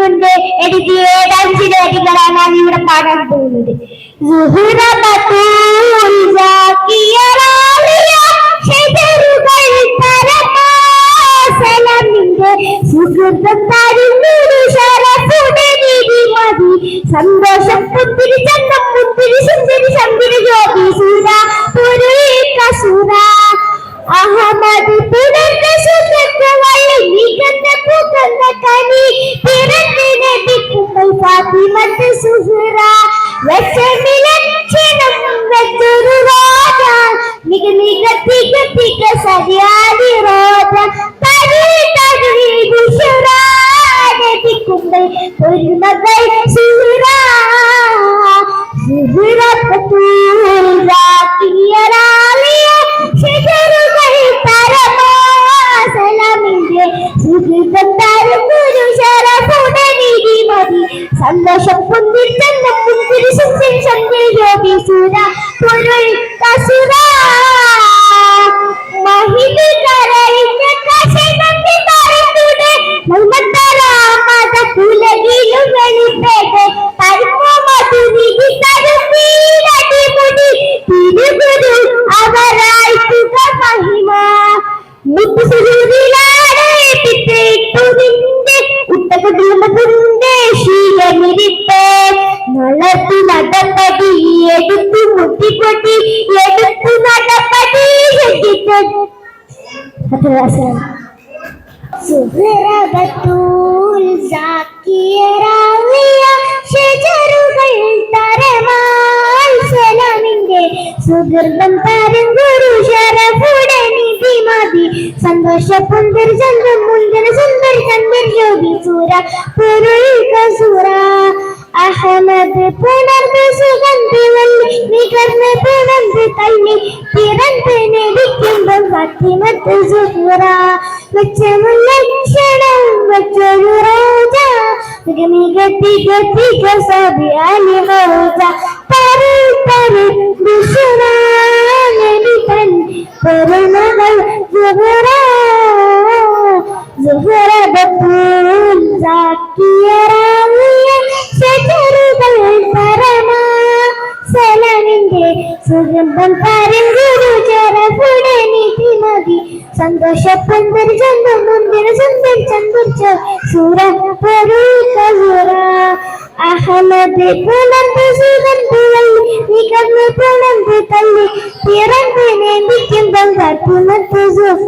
മുൻപ് എഴുതിയ ഏതാനും ചില വരികളാണ് ഞാൻ ഇവിടെ പാടാൻ പോകുന്നത്. സന്തോഷം പുത്തിരി ചന്തം നിക തിക തിക സരിയാലി റോജ തരി തരി ബുഷറ നബിക്കുമ്പോൾ ഒരു മകൾ സുഹറ സുഹറ പത്തൂർ റാക്കിയറാലിയ ഷജറുകൾ പരമാസലമിന്റെ സുഹൃതം സുഹൃബത്തൂൽ സാക്കിയറാവിയ ഷജറുകൾ തരമാൽ സലാമിന്റെ സുഹൃതം തരം ഗുരു ശരഫുടെ നിധി മതി. സന്തോഷ പുന്തർ ചന്ദ്രൻ മുന്തര സുന്ദർ ചന്ദ്ര ജ്യോതി സൂര പൊരുൾ കസൂര அகமது புணர்ந்து சுகந்து வள்ளி நிகர்ந்து புணர்ந்து தள்ளி திறந்து நெடிக்கின்றும் பத்திமத்து சுகுரா மெச்சமும் லட்சணம் மற்றொரு ரோஜா மிக மிக திக திக சபி அலி ரோஜா பரு பரு விசுரா நெடிதன் பெருமகள் சுகுரா சுகுரத பூல் சாக்கிய സുഗന്ധം പരം ഗുരു ചരഫുടെ നീതി മതി സന്തോഷ പന്തർ ചന്ദ മുന്തിര സുന്ദർ ചന്ദുർച്ച സൂര പരൂക സൂര അഹമ്മദ് പുലർന്ന് സുഗന്ധി വള്ളി നികർന്ന് പുലർന്ന് തള്ളി പിറന്ന് നേടിക്കുമ്പോൾ ഫാത്തിമത്ത് സുഹ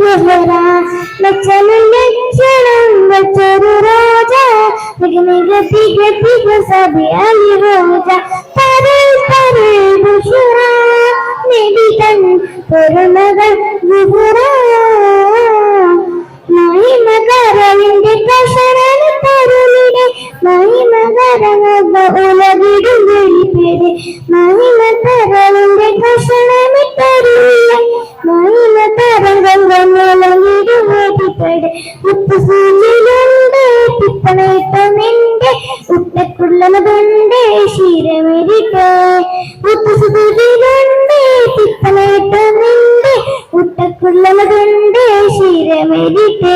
യുവരാ ലക്ഷണം ലക്ഷണം വെച്ചൊരു റോജ മിക തിക തിക സബി അലി റോജ பெருமகள் விபுரா மகிமகரவிந்தி பிரசரன் தருளிடை மகிமகரவ ഉത്തക്കുള്ളതുണ്ട് ശിരമെരിട്ട് ഉപ്പുസൂലിലുണ്ട് പിപ്പണയിട്ടമെന്റെ ഉത്തക്കുള്ളതുണ്ട് ശിരമെരിട്ട്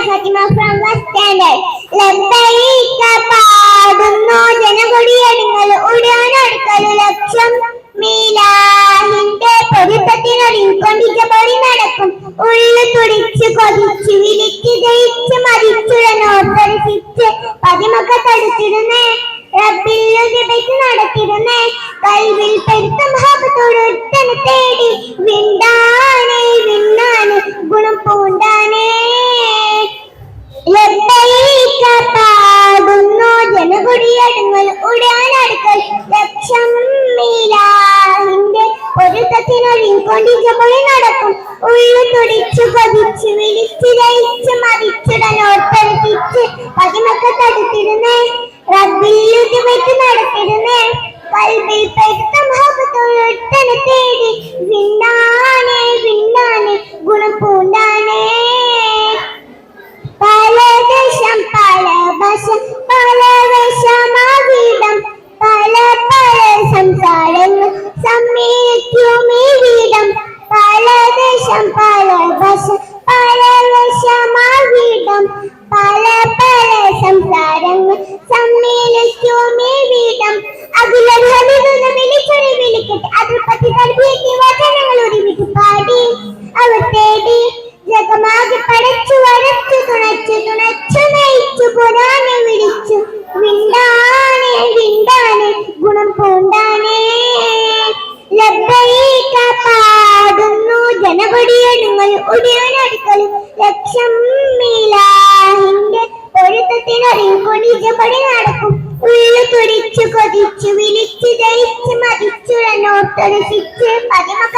ഫാത്തിമ ഫ്രം ബസ് സ്റ്റാൻഡേർഡ് ലബ്ബൈക പാടുന്നു ജനകൊടിയടിങ്ങൾ ഉടാനടുക്കലു പഠിച്ച് പതിമൊക്കെ തടുത്തിരുന്നേ റബ്ബിലേക്ക് പറ്റി നടത്തിരുന്നേ. കൽവിൽ പെടുത്ത മഹബത്തോടൊട്ടനെ തേടി വിണ്ണാനെ വിണ്ണാനെ ഗുണം പൂണ്ടാനേ പല ദേശം പല ഭാഷ പല പടച്ചു വരച്ചു തുണച്ചു തുണച്ചു നയിച്ചു പുരാനെ വിളിച്ചു. വിണ്ടാനെ വിണ്ടാനെ ഗുണം പൂണ്ടാനെ. ലബ്ബൈക പാടുന്നു ജനപടിയടുങ്ങൾ ഉടയനടുക്കൽ. ലക്ഷം മീലാഹിന്റെ പൊരുത്തത്തിനറിയുകൊടിജപടി നടക്കും. ഉള്ളു തുടിച്ചു കൊതിച്ചു വിളിച്ചു ദയിച്ചു മതിച്ചുഴന്നോട്ടൊരുസിച്ച് പതിമൊക്കെ തടുത്തിരുന്നേ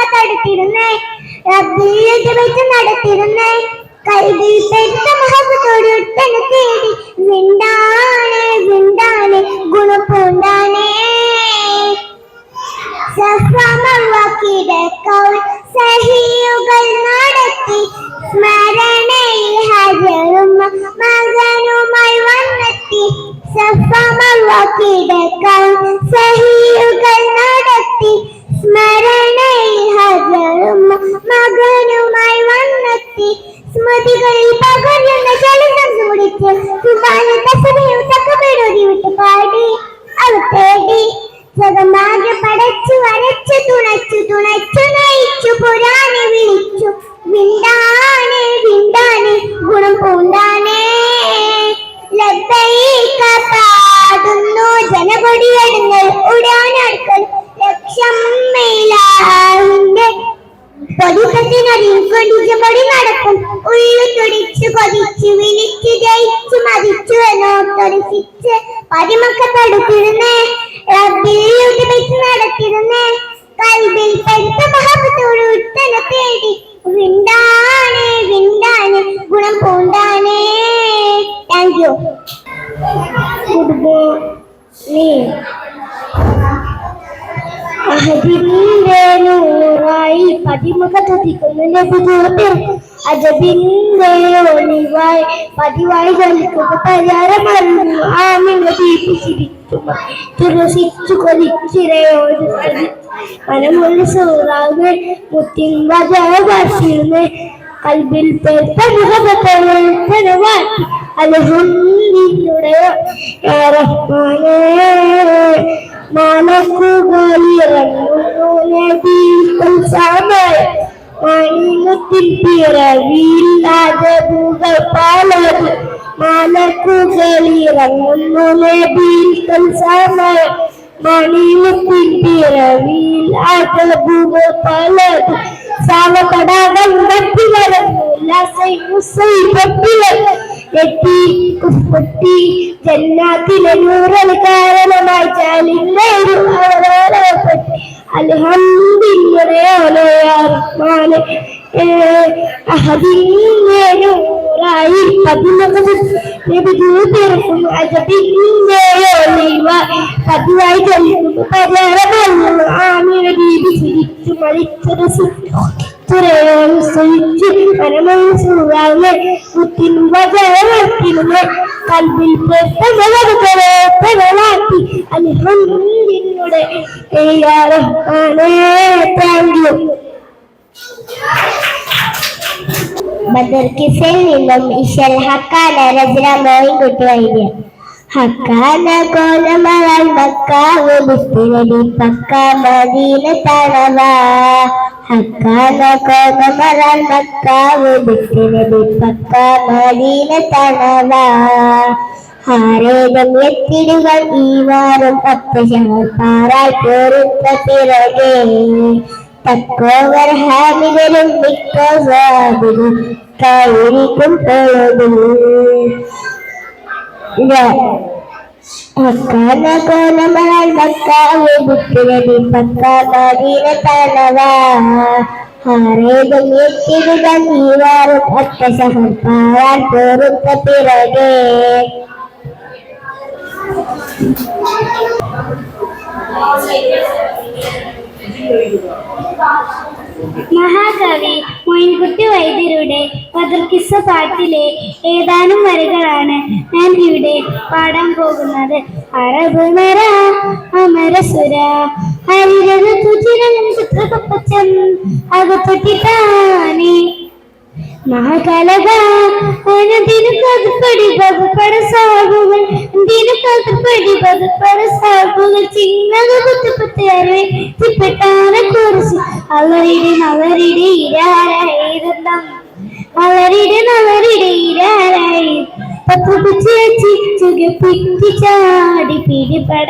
സഹിയുകൾ നടത്തി സ്മരണയിൽ സഹിയുകൾ റബ്ബിൽ വെച്ച് നടത്തിരുന്നേ കൽബിൽ പെരുത്ത ഉത്തനെ തേടി വിണ്ടാനേ വിണ്ടാനെ ഗുണം പൂണ്ടാനേ. താങ്ക് യു ഗുഡ് മോർണിംഗ് അഹദിന്റെ നൂറായി പതിമുഖ തുതിക്കുന്നു അജബിന്റെ ഒളിവായി പതിവായി കളിക്കുന്ന പരിഹാരമറിഞ്ഞു ആമിങ്ങ ദീപിച്ചിരിച്ചു തുറസിച്ചു കൊലിച്ചിരയോട് മനമുള്ള സൂറാവ് മുത്തിൻ വജാവാസിരുന്ന് കൽബിൽ പെരുത്ത മുഖപത്തനവാട്ടി അലഹുണ്ടിയുടെ റഹ്മാനേ മാനക്കുകളിറങ്ങുന്നു നബീൽ സമയം മണിമുത്തിൽ പിറവിയിൽ അതബുകൾ പലത് മാനക്കുകളിറങ്ങുന്നു നബീൽ സമയം മണിമുത്തിൽ പിറവിയിൽ അതബുകൾ പലത് സാവകടാകം നട്ടിലറങ്ങു ലസൈ മുസൈ പട്ടിലറങ്ങു എത്തി കുപ്പത്തി ജന്നാത്തിലെ നൂറൽ കാരണമായി ചാലിന്റെ ഒരു അവരോടപ്പെട്ടി അൽഹംദില്ലയോലയാർമാനെ അഹദിന്റെ നൂറായി പതിനൊന്ന് നബിദൂതർക്കും അജബിന്റെ ഒളിവ പതിവായി ചൊല്ലുന്നു പരിഹാരമല്ലോ ആമിയ രീതി ചിരിച്ചു മരിച്ചൊരു തുറയോട് സഹിച്ച് പരമസുറാലെ കുത്തിൻ വചനത്തിനുമേ കൽവിൽ പെട്ടവളാക്കി അൽഹംദിനുടെ താങ്ക് യു ബദർ കിസിൽ നിന്നും ഇശൽ ഹക്കാന രചന മോയിൻകുട്ടി വൈദ്യ ഹക്കാന കോലമലാൽ മക്കാവ് മുസ്തിനലി പക്ക മദീന തണവ ഹക്കാന കോലമലാൽ മക്കാവ് മുസ്തിനലി പക്ക മദീന തണവ ഹാരേകം എത്തിടുകൾ ഈ വാരം ഒപ്പശങ്ങൾ പാറായി പോരുത്ത പിറകെ തക്കോവർ ഹാമികരും മിക്കോ സ്വാമിനും കൈരിക്കും പൊഴുതും மக்கான கோலமாய் பொறுத்த பிறகே மகாகவி പതിർക്കിസ പാട്ടിലെ ഏതാനും വരികളാണ് ഞാൻ ഇവിടെ പാടാൻ പോകുന്നത്. അറബ് മര അമരസുര അവരുടെ അവരുടെ ഇരാരായിരുന്ന വളരിടെ നളരിടെ ഇരാരായി ചാടി പിടിപട